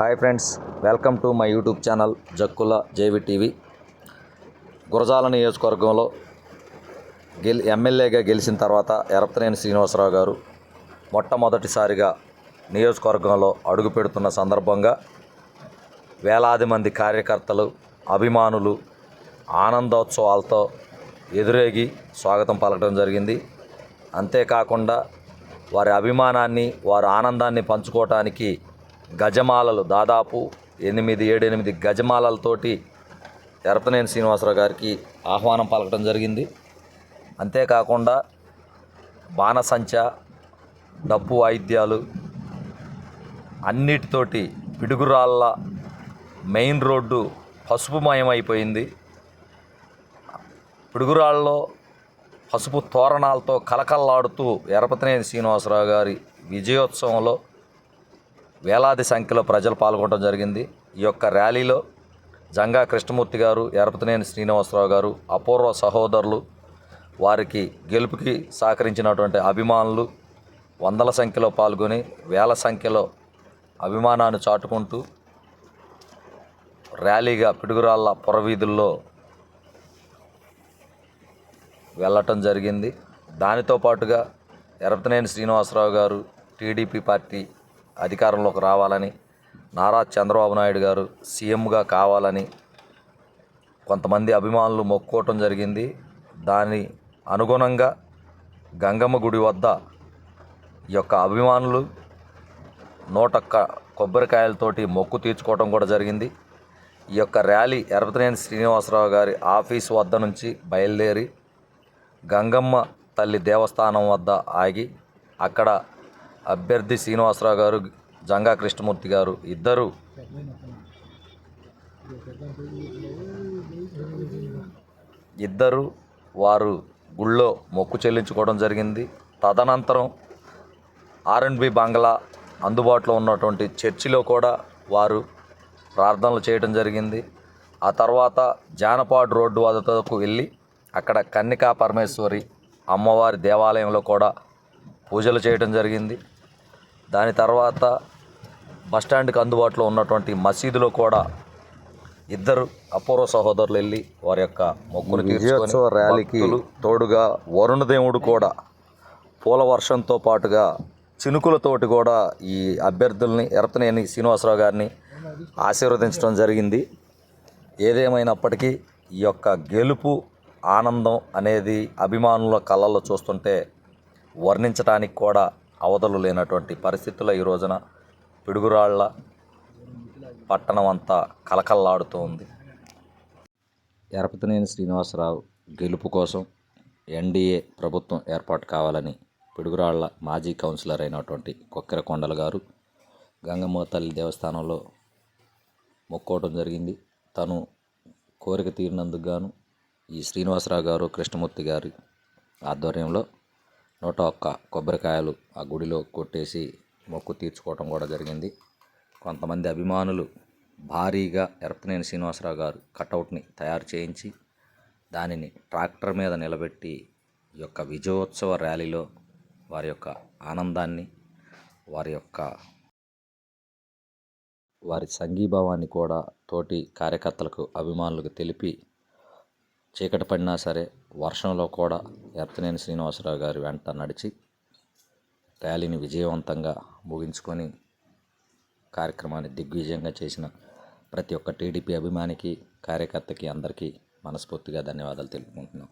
Hi friends welcome to my YouTube channel Jakkula JV TV. Gurazala నియోజకవర్గంలో గెలి ఎమ్మెల్యేగా గెలిచిన తర్వాత ఎరపతనేని శ్రీనివాసరావు గారు మొట్టమొదటిసారిగా నియోజకవర్గంలో అడుగు పెడుతున్న సందర్భంగా వేలాది మంది కార్యకర్తలు అభిమానులు ఆనందోత్సవాలతో ఎదురేగి స్వాగతం పలకడం జరిగింది. అంతేకాకుండా వారి అభిమానాన్ని వారి ఆనందాన్ని పంచుకోవటానికి గజమాలలు దాదాపు ఎనిమిది ఏడెనిమిది గజమాలలతోటి ఎరపనేని శ్రీనివాసరావు గారికి ఆహ్వానం పలకడం జరిగింది. అంతేకాకుండా బాణసంచ డప్పు వాయిద్యాలు అన్నిటితోటి పిడుగురాళ్ళ మెయిన్ రోడ్డు పసుపుమయం అయిపోయింది పిడుగురాళ్ళలో పసుపు తోరణాలతో కలకల్లాడుతూ ఎరపతినేని శ్రీనివాసరావు గారి విజయోత్సవంలో వేలాది సంఖ్యలో ప్రజలు పాల్గొనడం జరిగింది. ఈ యొక్క ర్యాలీలో జంగా కృష్ణమూర్తి గారు ఎరపతినేని శ్రీనివాసరావు గారు అపూర్వ సహోదరులు వారికి గెలుపుకి సహకరించినటువంటి అభిమానులు వందల సంఖ్యలో పాల్గొని వేల సంఖ్యలో అభిమానాన్ని చాటుకుంటూ ర్యాలీగా పిడుగురాళ్ళ పురవీధుల్లో వెళ్ళటం జరిగింది. దానితో పాటుగా ఎరపతినేని శ్రీనివాసరావు గారు టీడీపీ పార్టీ అధికారంలోకి రావాలని నారా చంద్రబాబు నాయుడు గారు సీఎంగా కావాలని కొంతమంది అభిమానులు మొక్కోవటం జరిగింది. దాని అనుగుణంగా గంగమ్మ గుడి వద్ద ఈ యొక్క అభిమానులు నూటొక్క కొబ్బరికాయలతోటి మొక్కు తీర్చుకోవడం కూడా జరిగింది. ఈ యొక్క ర్యాలీ ఎరపతినేని శ్రీనివాసరావు గారి ఆఫీస్ వద్ద నుంచి బయలుదేరి గంగమ్మ తల్లి దేవస్థానం వద్ద ఆగి అక్కడ అభ్యర్థి శ్రీనివాసరావు గారు జంగా కృష్ణమూర్తి గారు ఇద్దరు. ఇద్దరు వారు గుళ్ళో మొక్కు చెల్లించుకోవడం జరిగింది. తదనంతరం ఆర్ఎండ్బి బంగ్లా అందుబాటులో ఉన్నటువంటి చర్చిలో కూడా వారు ప్రార్థనలు చేయడం జరిగింది. ఆ తర్వాత జానపాడు రోడ్డు వద్దకు వెళ్ళి అక్కడ కన్నికా పరమేశ్వరి అమ్మవారి దేవాలయంలో కూడా పూజలు చేయడం జరిగింది. దాని తర్వాత బస్టాండ్కి అందుబాటులో ఉన్నటువంటి మసీదులో కూడా ఇద్దరు అపూర్వ సహోదరులు వెళ్ళి వారి యొక్క మొక్కును తీర్చుకొని ర్యాలీకి తోడుగా వరుణ దేవుడు కూడా పూల వర్షంతో పాటుగా చినుకులతోటి కూడా ఈ అభ్యర్థుల్ని ఎరతనేని శ్రీనివాసరావు గారిని ఆశీర్వదించడం జరిగింది. ఏదేమైనప్పటికీ ఈ యొక్క గెలుపు ఆనందం అనేది అభిమానుల కళ్ళల్లో చూస్తుంటే వర్ణించడానికి కూడా అవధులు లేనటువంటి పరిస్థితుల్లో ఈ రోజున పిడుగురాళ్ళ పట్టణం అంతా కలకల్లాడుతూ ఉంది. ఎరపతినేని శ్రీనివాసరావు గెలుపు కోసం ఎన్డీఏ ప్రభుత్వం ఏర్పాటు కావాలని పిడుగురాళ్ళ మాజీ కౌన్సిలర్ అయినటువంటి కొక్కెరకొండల గారు గంగమ్మ తల్లి దేవస్థానంలో మొక్కోవటం జరిగింది. తను కోరిక తీరినందుకు గాను ఈ శ్రీనివాసరావు గారు కృష్ణమూర్తి గారి ఆధ్వర్యంలో నూట ఒక్క కొబ్బరికాయలు ఆ గుడిలో కొట్టేసి మొక్కు తీర్చుకోవటం కూడా జరిగింది. కొంతమంది అభిమానులు భారీగా ఎరపతినేని శ్రీనివాసరావు గారు కటౌట్ని తయారు చేయించి దానిని ట్రాక్టర్ మీద నిలబెట్టి ఈ యొక్క విజయోత్సవ ర్యాలీలో వారి యొక్క ఆనందాన్ని వారి యొక్క వారి సంఘీభావాన్ని కూడా తోటి కార్యకర్తలకు అభిమానులకు తెలిపి చీకటి పడినా సరే వర్షంలో కూడా ఎర్తనేని శ్రీనివాసరావు గారి వెంట నడిచి ర్యాలీని విజయవంతంగా ముగించుకొని కార్యక్రమాన్ని దిగ్విజయంగా చేసిన ప్రతి ఒక్క టీడీపీ అభిమానికి కార్యకర్తకి అందరికీ మనస్ఫూర్తిగా ధన్యవాదాలు తెలుపుకుంటున్నాం.